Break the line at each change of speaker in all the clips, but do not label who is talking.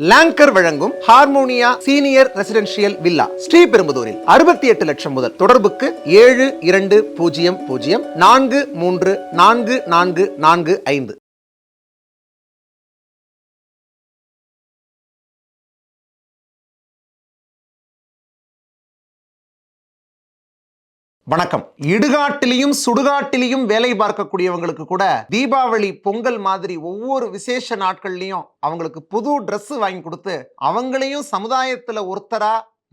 Longer வழங்கும் Harmonia senior residential villa ஸ்ரீபெரும்புதூரில் அறுபத்தி எட்டு லட்சம் முதல் தொடர்புக்கு ஏழு இரண்டு பூஜ்ஜியம் பூஜ்ஜியம் நான்கு மூன்று நான்கு நான்கு நான்கு ஐந்து. வணக்கம். இடுகாட்டிலையும் சுடுகாட்டிலையும் வேலை பார்க்கக்கூடியவங்களுக்கு கூட தீபாவளி பொங்கல் மாதிரி ஒவ்வொரு விசேஷ நாட்கள்லையும் அவங்களுக்கு புது ட்ரெஸ்ஸு வாங்கி கொடுத்து அவங்களையும் சமுதாயத்தில் ஒருத்தரா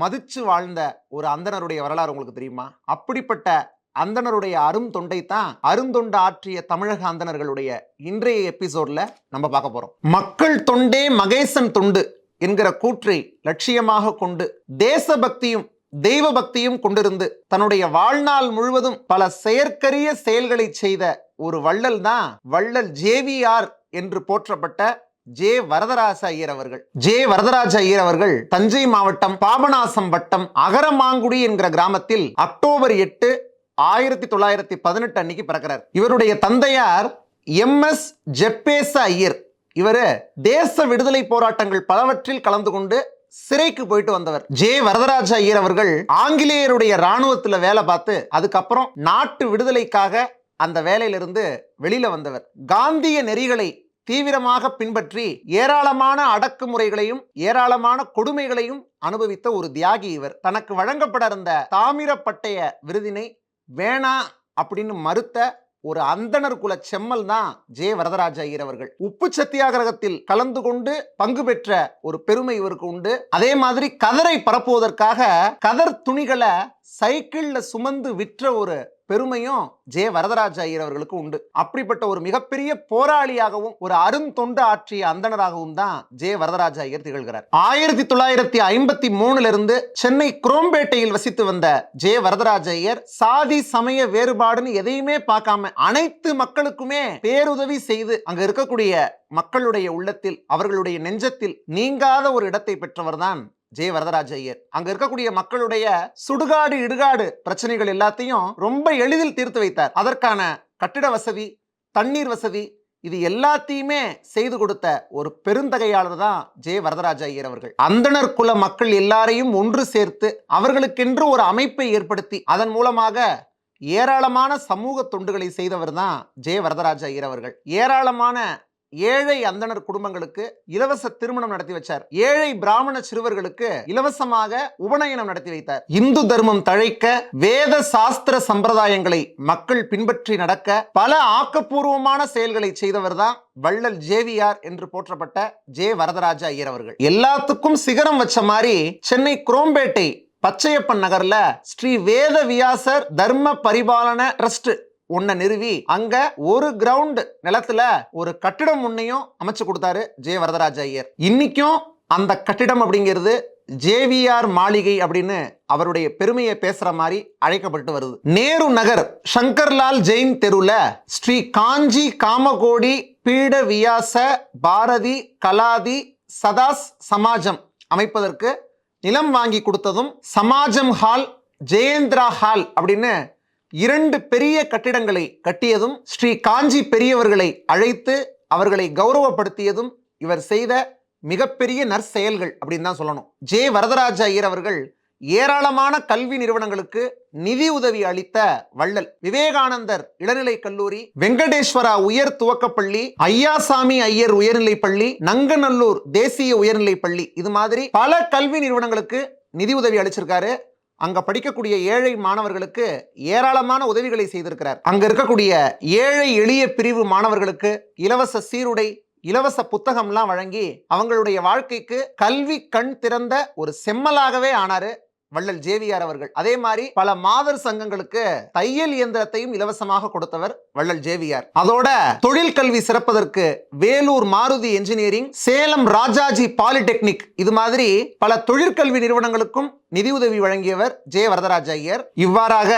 மதிச்சு வாழ்ந்த ஒரு அந்தணருடைய வரலாறு உங்களுக்கு தெரியுமா? அப்படிப்பட்ட அந்தணருடைய அருந்தொண்டை தான் அருந்தொண்டு ஆற்றிய தமிழக அந்தணர்களுடைய இன்றைய எபிசோட்ல நம்ம பார்க்க போறோம். மக்கள் தொண்டே மகேசன் தொண்டு என்கிற கூற்றை லட்சியமாக கொண்டு தேசபக்தியும் தெய்வ பக்தியும் கொண்டிருந்து தன்னுடைய வாழ்நாள் முழுவதும் பல செயற்கரிய செயல்களை செய்த ஒரு வள்ளல் தான் வள்ளல் ஜேவிஆர் என்று போற்றப்பட்ட ஜே வரதராஜ ஐயர் அவர்கள். ஜே வரதராஜ ஐயர் அவர்கள் தஞ்சை மாவட்டம் பாபநாசம் வட்டம் அகரமாங்குடி என்கிற கிராமத்தில் அக்டோபர் எட்டு ஆயிரத்தி தொள்ளாயிரத்தி பதினெட்டு அன்னைக்கு பிறக்கிறார். இவருடைய தந்தையார் எம் எஸ் ஜெப்பேச ஐயர். இவரு தேச விடுதலை போராட்டங்கள் பலவற்றில் கலந்து கொண்டு சிறைக்கு போயிட்டு வந்தவர். ஜே. வரதராஜ ஐயர் அவர்கள் ஆங்கிலேயருடைய ராணுவத்துல வேலை பார்த்து அதுக்கப்புறம் நாட்டு விடுதலைக்காக அந்த வேலையிலிருந்து வெளியில வந்தவர். காந்திய நெறிகளை தீவிரமாக பின்பற்றி ஏராளமான அடக்குமுறைகளையும் ஏராளமான கொடுமைகளையும் அனுபவித்த ஒரு தியாகி இவர். தனக்கு வழங்கப்பட இருந்த தாமிரப்பட்டய விருதினை வேணா அப்படின்னு மறுத்த ஒரு அந்தணர் குல செம்மல் தான் ஜே. வரதராஜ ஐயர் அவர்கள். உப்பு சத்தியாகிரகத்தில் கலந்து கொண்டு பங்கு பெற்ற ஒரு பெருமை இவருக்கு உண்டு. அதே மாதிரி கதரை பரப்புவதற்காக கதர் துணிகளை சைக்கிள்ல சுமந்து விற்ற ஒரு பெருமையும் ஜே வரதராஜ ஐயர் அவர்களுக்கு உண்டு. அப்படிப்பட்ட ஒரு மிகப்பெரிய போராளியாகவும் ஒரு அருந்தொண்டு ஆற்றிய அந்தணராகவும் தான் ஜே வரதராஜ ஐயர் திகழ்கிறார். ஆயிரத்தி தொள்ளாயிரத்தி ஐம்பத்தி மூணுல இருந்து சென்னை குரோம்பேட்டையில் வசித்து வந்த ஜே வரதராஜ ஐயர் சாதி சமய வேறுபாடுன்னு எதையுமே பார்க்காம அனைத்து மக்களுக்குமே பேருதவி செய்து அங்க இருக்கக்கூடிய மக்களுடைய உள்ளத்தில் அவர்களுடைய நெஞ்சத்தில் நீங்காத ஒரு இடத்தை பெற்றவர் தான் ஜெய வரதராஜ ஐயர். அங்க இருக்கக்கூடிய மக்களுடைய சுடுகாடு இடுகாடு பிரச்சனைகள் எல்லாத்தையும் ரொம்ப எளிதில் தீர்த்து வைத்தார். அதற்கான கட்டிட வசதி தண்ணீர் வசதி இது எல்லாத்தையுமே செய்து கொடுத்த ஒரு பெருந்தகையாளர் தான் ஜெய வரதராஜ ஐயர் அவர்கள். அந்தணர் குல மக்கள் எல்லாரையும் ஒன்று சேர்த்து அவர்களுக்கென்று ஒரு அமைப்பை ஏற்படுத்தி அதன் மூலமாக ஏராளமான சமூக தொண்டுகளை செய்தவர் தான் ஜெய வரதராஜ ஐயர் அவர்கள். ஏராளமான ஏழை அந்தணர் குடும்பங்களுக்கு இலவச திருமணம் நடத்தி வச்சார். ஏழை பிராமண சிறுவர்களுக்கு இலவசமாக உபநயனம் நடத்தி வைத்தார். இந்து தர்மம் தழைக்க வேத சாஸ்திர சம்பிரதாயங்களை மக்கள் பின்பற்றி நடக்க பல ஆக்கப்பூர்வமான செயல்களை செய்தவர் தான் வள்ளல் ஜேவிஆர் என்று போற்றப்பட்ட ஜே வரதராஜ ஐயர் அவர்கள். எல்லாத்துக்கும் சிகரம் வச்ச மாதிரி சென்னை குரோம்பேட்டை பச்சையப்பன் நகர்ல ஸ்ரீ வேத வியாசர் தர்ம பரிபாலன ட்ரஸ்ட் ஒன்ன நிறுவி அங்க ஒரு கிரவுண்ட் நிலத்துல ஒரு கட்டிடம் முன்னையும் அமைச்சு கொடுத்தாரு ஜெய வரதராஜ ஐயர். இன்னைக்கும் அந்த கட்டிடம் அப்படிங்கிறது ஜேவிஆர் மாளிகை அப்படின்னு அவருடைய பெருமையை பேசுற மாதிரி அழைக்கப்பட்டு வருது. நேரு நகர் சங்கர்லால் ஜெயின் தெருல ஸ்ரீ காஞ்சி காமகோடி பீட வியாச பாரதி கலாதி சதாஸ் சமாஜம் அமைப்பதற்கு நிலம் வாங்கி கொடுத்ததும் சமாஜம் ஹால் ஜெயேந்திரா ஹால் அப்படின்னு இரண்டு பெரிய கட்டிடங்களை கட்டியதும் ஸ்ரீ காஞ்சி பெரியவர்களை அழைத்து அவர்களை கௌரவப்படுத்தியதும் இவர் செய்த மிகப்பெரிய நற்செயல்கள் அப்படின்னு தான் சொல்லணும். ஜே வரதராஜ ஐயர் அவர்கள் ஏராளமான கல்வி நிறுவனங்களுக்கு நிதி உதவி அளித்த வள்ளல் விவேகானந்தர் இளநிலை கல்லூரி வெங்கடேஸ்வரா உயர் துவக்கப்பள்ளி ஐயாசாமி ஐயர் உயர்நிலை பள்ளி நங்கநல்லூர் தேசிய உயர்நிலை பள்ளி இது மாதிரி பல கல்வி நிறுவனங்களுக்கு நிதி உதவி அளிச்சிருக்காரு. அங்க படிக்கக்கூடிய ஏழை மாணவர்களுக்கு ஏராளமான உதவிகளை செய்திருக்கிறார். அங்க இருக்கக்கூடிய ஏழை எளிய பிரிவு மாணவர்களுக்கு இலவச சீருடை இலவச புத்தகம்லாம் வழங்கி அவங்களுடைய வாழ்க்கைக்கு கல்வி கண் திறந்த ஒரு செம்மலாகவே ஆனாரு. வள்ளல் ஜேவியார் அவர்கள். அதே மாதிரி பல மாதர் சங்கங்களுக்கு தையல் இயந்திரத்தையும் இலவசமாக கொடுத்தவர் வள்ளல் ஜேவியார் அதோட தொழில் கல்வி சிறப்பதற்கு வேலூர் மாருதி என்ஜினியரிங் சேலம் ராஜாஜி பாலிடெக்னிக் இது மாதிரி பல தொழிற்கல்வி நிறுவனங்களுக்கும் நிதியுதவி வழங்கியவர் ஜே வரதராஜ ஐயர். இவ்வாறாக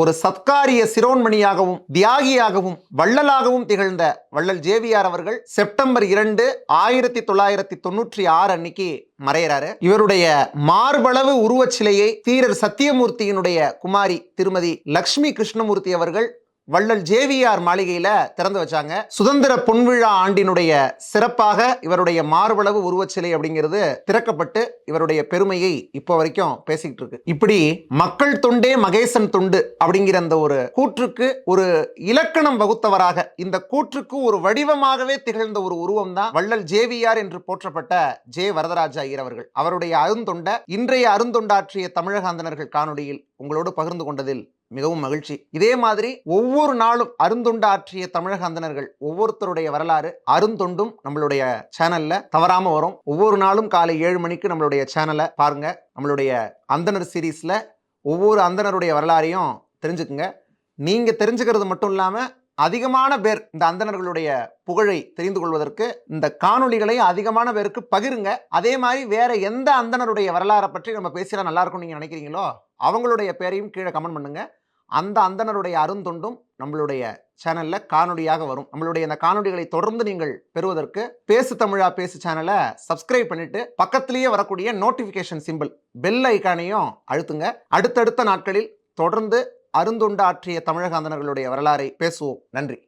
ஒரு சத்காரிய சிரோன்மணியாகவும் தியாகியாகவும் வள்ளலாகவும் திகழ்ந்த வள்ளல் ஜேவிஆர் அவர்கள் செப்டம்பர் இரண்டு ஆயிரத்தி தொள்ளாயிரத்தி தொண்ணூற்றி ஆறு அன்னைக்கு மறையிறாரு. இவருடைய மார்பளவு உருவச் சிலையை தீரர் சத்தியமூர்த்தியினுடைய குமாரி திருமதி லக்ஷ்மி கிருஷ்ணமூர்த்தி அவர்கள் வள்ளல் ஜேவிஆர் மாளிகையில் திறந்து வச்சாங்க. சுதந்திர பொன்விழா ஆண்டினுடைய சிறப்பாக இவருடைய மார்பளவு உருவச்சிலை அப்படிங்கிறது திறக்கப்பட்டு இவருடைய பெருமையை இப்போ வரைக்கும் பேசிக்கிட்டு இருக்கு. இப்படி மக்கள் தொண்டே மகேசன் தொண்டு அப்படிங்கிற அந்த ஒரு கூற்றுக்கு ஒரு இலக்கணம் வகுத்தவராக இந்த கூற்றுக்கு ஒரு வடிவமாகவே திகழ்ந்த ஒரு உருவம் தான் வள்ளல் ஜேவிஆர் என்று போற்றப்பட்ட ஜே வரதராஜ ஐயர் அவர்கள். அவருடைய அருந்தொண்ட இன்றைய அருந்தொண்டாற்றிய தமிழக அந்தனர்கள் காணொளியில் உங்களோடு பகிர்ந்து கொண்டதில் மிகவும் மகிழ்ச்சி. இதே மாதிரி ஒவ்வொரு நாளும் அருந்தொண்டு ஆற்றிய தமிழக அந்தணர்கள் ஒவ்வொருத்தருடைய வரலாறு அருந்தொண்டும் நம்மளுடைய சேனல்ல தவறாம வரும். ஒவ்வொரு நாளும் காலை ஏழு மணிக்கு நம்மளுடைய சேனலை பாருங்க. நம்மளுடைய அந்தணர் சீரீஸ்ல ஒவ்வொரு அந்தனருடைய வரலாறையும் தெரிஞ்சுக்குங்க. நீங்க தெரிஞ்சுக்கிறது மட்டும் இல்லாம அதிகமான பேர் இந்த அந்தணர்களுடைய புகழை தெரிந்து கொள்வதற்கு இந்த காணொலிகளை அதிகமான பேருக்கு பகிருங்க. அதே மாதிரி வேற எந்த அந்தனருடைய வரலாறை பற்றி நம்ம பேசினா நல்லா இருக்கும் நீங்க நினைக்கிறீங்களோ அவங்களுடைய பேரையும் கீழே கமெண்ட் பண்ணுங்க. அந்த அந்தனருடைய அருந்தொண்டும் நம்மளுடைய சேனலில் காணொலியாக வரும். நம்மளுடைய இந்த காணொலிகளை தொடர்ந்து நீங்கள் பெறுவதற்கு பேசு தமிழா பேசு சேனலை சப்ஸ்கிரைப் பண்ணிட்டு பக்கத்திலேயே வரக்கூடிய நோட்டிஃபிகேஷன் சிம்பிள் பெல் ஐக்கானையும் அழுத்துங்க. அடுத்தடுத்த நாட்களில் தொடர்ந்து அருந்தொண்டு ஆற்றிய தமிழக அந்தணர்களுடைய வரலாறை பேசுவோம். நன்றி.